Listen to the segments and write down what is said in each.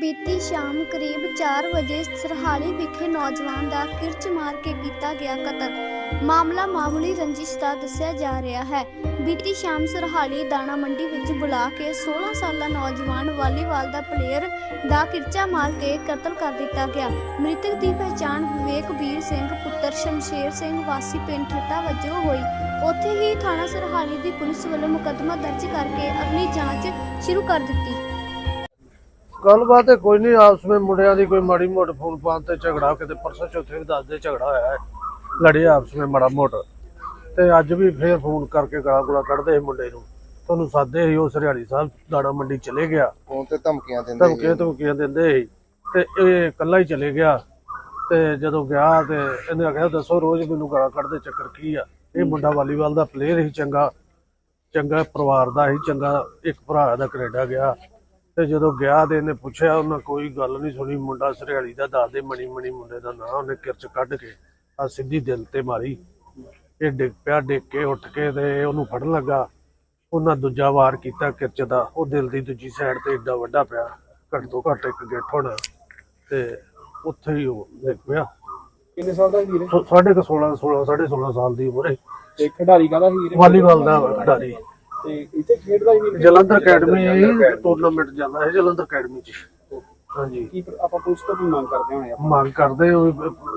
ਬੀਤੀ ਸ਼ਾਮ ਕਰੀਬ 4 ਵਜੇ ਸਰਹਾਲੀ ਵਿਖੇ ਨੌਜਵਾਨ ਦਾ ਕਿਰਚ ਮਾਰ ਕੇ ਕੀਤਾ ਗਿਆ ਕਤਲ। ਮਾਮਲਾ ਮਾਮੂਲੀ ਰੰਜਿਸ਼ ਦਾ ਦੱਸਿਆ ਜਾ ਰਿਹਾ ਹੈ। ਬੀਤੀ ਸ਼ਾਮ ਸਰਹਾਲੀ ਦਾਣਾ ਮੰਡੀ ਵਿੱਚ ਬੁਲਾ ਕੇ 16 ਸਾਲਾ ਨੌਜਵਾਨ ਵਾਲੀਬਾਲ ਦਾ ਪਲੇਅਰ ਦਾ ਕਿਰਚਾ ਮਾਰ ਕੇ ਕਤਲ ਕਰ ਦਿੱਤਾ ਗਿਆ। ਮ੍ਰਿਤਕ ਦੀ ਪਛਾਣ ਵਿਵੇਕਵੀਰ ਸਿੰਘ, ਪੁੱਤਰ ਸ਼ਮਸ਼ੇਰ ਸਿੰਘ, ਵਾਸੀ ਪਿੰਡ ਠੱਟਾ ਵਜੋਂ ਹੋਈ। ਉੱਥੇ ਹੀ ਥਾਣਾ ਸਰਹਾਲੀ ਦੀ ਪੁਲਿਸ ਵੱਲੋਂ ਮੁਕੱਦਮਾ ਦਰਜ ਕਰਕੇ ਅਗਲੀ ਜਾਂਚ ਸ਼ੁਰੂ ਕਰ ਦਿੱਤੀ। ਗੱਲਬਾਤ ਹੈ ਕੋਈ ਨਹੀਂ ਆਪਸ ਵਿੱਚ ਮੁੰਡਿਆਂ ਦੀ ਕੋਈ ਮਾੜੀ ਮੋਟ ਫੋਨ ਪਾਣ ਤੇ ਝਗੜਾ ਕਿਤੇ ਪਰਸੋਂ ਚੌਥੇ ਵੀ ਦੱਸਦੇ ਝਗੜਾ ਹੋਇਆ ਹੈ। ਲੜੇ ਆਪਸ ਵਿੱਚ ਮਾੜਾ ਮੋਟ। ਤੇ ਅੱਜ ਵੀ ਫੇਰ ਫੋਨ ਕਰਕੇ ਗਾਲਾਂ ਗੁਲਾ ਕੱਢਦੇ ਸੀ ਮੁੰਡੇ ਨੂੰ। ਤੁਹਾਨੂੰ ਸਾਦੇ ਸੀ ਉਹ ਸਰਿਆੜੀ ਸਾਹਿਬ ਦਾਣਾ ਮੰਡੀ ਚਲੇ ਗਿਆ। ਫੋਨ ਤੇ ਧਮਕੀਆਂ ਦਿੰਦੇ ਧਮਕੀਆਂ ਧਮਕੀਆਂ ਦਿੰਦੇ ਸੀ। ਤੇ ਇਹ ਇਕੱਲਾ ਹੀ ਚਲੇ ਗਿਆ। ਤੇ ਜਦੋਂ ਗਿਆ ਤੇ ਇਹਨੇ ਆਖਿਆ ਦੱਸੋ ਰੋਜ਼ ਮੈਨੂੰ ਗਾਲਾਂ ਕੱਢਦੇ ਚੱਕਰ ਕੀ ਆ? ਇਹ ਮੁੰਡਾ ਵਾਲੀਬਾਲ ਦਾ ਪਲੇਅਰ ਸੀ ਚੰਗਾ। ਚੰਗਾ ਪਰਿਵਾਰ ਦਾ ਸੀ ਚੰਗਾ ਇੱਕ ਭਰਾ ਦਾ ਕੈਨੇਡਾ ਗਿਆ। ਤੇ ਜਦੋਂ ਗਿਆ ਤੇ ਇਹਨੇ ਪੁੱਛਿਆ ਉਹਨਾਂ ਕੋਈ ਗੱਲ ਨਹੀਂ ਸੁਣੀ। ਮੁੰਡਾ ਸਰਿਆਲੀ ਦਾ ਦੱਸਦੇ ਮਣੀ ਮਣੀ ਮੁੰਡੇ ਦਾ ਨਾਂ ਉਹਨੇ ਕਿਰਚ ਕੱਢ ਕੇ ਆ ਸਿੱਧੀ ਦਿਲ ਤੇ ਮਾਰੀ। ਇਹ ਡਿੱਗ ਪਿਆ ਡਿੱਗ ਕੇ ਉੱਠ ਕੇ ਤੇ ਉਹਨੂੰ ਫੜਨ ਲੱਗਾ। ਉਹਨਾਂ ਦੂਜਾ ਵਾਰ ਕੀਤਾ ਕਿਰਚ ਦਾ। ਉਹ ਦਿਲ ਦੀ ਦੂਜੀ ਸਾਈਡ ਤੇ ਏਡਾ ਵੱਡਾ ਪਿਆ ਘੱਟ ਤੋਂ ਘੱਟ ਇੱਕ ਗਿੱਠ ਹੋਣਾ। ਤੇ ਉੱਥੇ ਹੀ ਉਹ ਡਿੱਗ ਪਿਆ। ਕਿੰਨੇ ਸਾਲ ਦਾ ਵੀਰੇ ਸੋ- ਸਾਢੇ ਕੁ 16 16 ਸਾਢੇ 16 ਸਾਲ ਦੀ ਉਮਰ ਹੈ। ਤੇ ਖਿਡਾਰੀ ਕਾਹਦਾ ਵੀਰੇ ਵਾਲੀਬਾਲ ਦਾ ਖਿਡਾਰੀ। ਤੇ ਇੱਥੇ ਖੇਡਦਾ ਸੀ ਵੀਰੇ ਜਲੰਧਰ ਅਕੈਡਮੀ ਟੂਰਨਾਮੈਂਟ ਜਾਂਦਾ ਹੈ ਜਲੰਧਰ ਅਕੈਡਮੀ ਚ। ਹਾਂਜੀ। ਕੀ ਆਪਾਂ ਪੁਲਿਸ ਤੋਂ ਵੀ ਮੰਗ ਕਰਦੇ ਹੋਣੇ ਆਪਾਂ? ਮੰਗ ਕਰਦੇ ਹੋ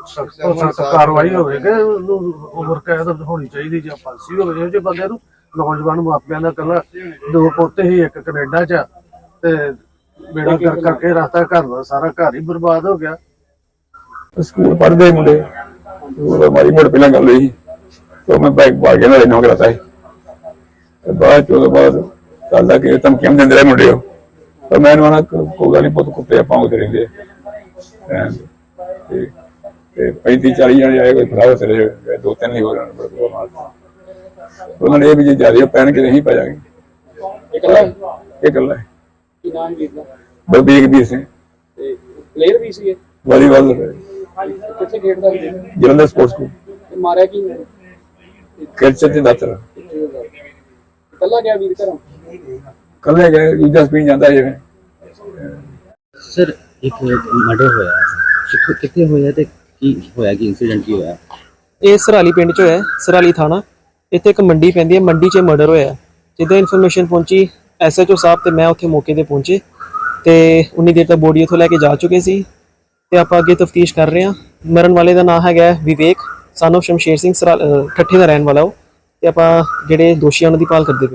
ਸਖਤ ਤੋਂ ਸਖਤ ਕਾਰਵਾਈ ਹੋਵੇ ਕਿ ਉਹਨੂੰ ਉਮਰ ਕੈਦ ਹੋਣੀ ਚਾਹੀਦੀ ਜਾਂ ਫਾਂਸੀ ਹੋਵੇ। ਜਿਹੋ ਜਿਹੇ ਬੰਦੇ ਨੂੰ ਨੌਜਵਾਨ ਮਾਪਿਆਂ ਦਾ ਕੱਲਾ ਦੋ ਪੋਤੇ ਹੀ ਇੱਕ ਕੈਨੇਡਾ ਚ ਤੇ ਬੇੜਾ ਕਰ ਕਰਕੇ ਰਸਤਾ ਘਰ ਦਾ ਸਾਰਾ ਘਰ ਹੀ ਬਰਬਾਦ ਹੋ ਗਿਆ। ਸਕੂਲ ਪੜ੍ਹਦੇ ਮੁੰਡੇ। ਉਹ ਮਾਰੀ ਮੋੜ ਪਹਿਲਾਂ ਗੱਲ ਹੋਈ ਤੇ ਮੈਂ ਬਾਈਕ ਪਾ ਕੇ ਨਾਲੇ ਨੌਕ ਰਤਾ ਹੈ ਤੇ ਬਾਅਦ ਚ ਉਹਦੇ ਬਾਅਦ ਕੱਲ ਦਾ ਕਿ ਧਮਕੀਆਂ ਦਿੰਦੇ ਰਹੇ ਮੁੰਡੇ ਉਹ। ਪਰ ਮੈਂ ਉਹਨਾਂ ਕੋਈ ਗੱਲ ਨਹੀਂ ਪੁੱਤ ਕੁੱਤੇ ਪਾਉਂਦੇ ਰਹਿੰਦੇ ਤੇ ਤੇ 35 40 ਜਣੇ ਆਏ ਕੋਈ ਭਰਾ ਤੇਰੇ ਦੋ ਤਿੰਨ ਹੀ ਹੋ ਰਹੇ ਨੇ ਬੜਾ ਮਾਰ ਉਹਨਾਂ ਨੇ ਇਹ ਵੀ ਜੇ ਜ਼ਿਆਦਾ ਪੈਣ ਕੇ ਨਹੀਂ ਪੈ ਜਾਗੇ ਇਕੱਲਾ ਹੈ? ਕੀ ਨਾਮ ਵੀਰ ਦਾ? ਬਲਬੀਰ ਵੀਰ ਸਿੰਘ। ਤੇ ਪਲੇਅਰ ਵੀ ਸੀ ਵਾਲੀਬਾਲ ਕਿੱਥੇ ਖੇਡਦਾ ਸੀ? ਜਲੰਧਰ ਸਪੋਰਟਸ ਸਕੂਲ ਤੇ ਮਾਰਿਆ ਕੀ? ਕ੍ਰਿਕਟ ਦੇ ਦਾਤਰ। ਇਕੱਲਾ ਗਿਆ ਵੀਰ ਘਰੋਂ? ਕੱਲੇ ਗਏ ਦੂਜਾ ਸਪੀਨ ਜਾਂਦਾ ਜਿਵੇਂ। ਸਰ ਇੱਕ ਮਰਡਰ ਹੋਇਆ। ਹੈ। ਕਿੱਥੇ ਕਿੱਥੇ ਹੋਇਆ ਤੇ ਕੀ ਹੋਇਆ ਕੀ ਇਨਸੀਡੈਂਟ ਕੀ ਹੋਇਆ? ਇਹ ਸਰਾਲੀ ਪਿੰਡ ਚ ਹੋਇਆ ਹੈ, ਸਰਾਲੀ ਥਾਣਾ। ਇੱਥੇ ਇੱਕ ਮੰਡੀ ਪੈਂਦੀ ਹੈ ਮੰਡੀ 'ਚ ਮਰਡਰ ਹੋਇਆ। ਜਿੱਦਾਂ ਇਨਫੋਰਮੇਸ਼ਨ ਪਹੁੰਚੀ ਐਸਐਚਓ ਸਾਹਿਬ ਤੇ ਮੈਂ ਉੱਥੇ ਮੌਕੇ ਤੇ ਪਹੁੰਚੇ। ਤੇ ਉਨੀ ਦੇਰ ਤੱਕ ਬੋਡੀ ਉੱਥੋਂ ਲੈ ਕੇ ਜਾ ਚੁੱਕੇ ਸੀ। ਤੇ ਆਪਾਂ ਅੱਗੇ ਤਫਤੀਸ਼ ਕਰ ਰਹੇ ਹਾਂ। ਮਰਨ ਵਾਲੇ ਦਾ ਨਾਮ ਹੈਗਾ ਹੈ ਵਿਵੇਕ son of ਸ਼ਮਸ਼ੇਰ ਸਿੰਘ ਸਰਾ- ਅਹ ਠੱਠੇ ਦਾ ਰਹਿਣ ਵਾਲਾ ਉਹ। ਤੇ ਆਪਾਂ ਜਿਹੜੇ ਦੋਸ਼ੀਆਂ ਉਹਨਾਂ ਦੀ ਭਾਲ ਕਰਦੇ ਪਏ।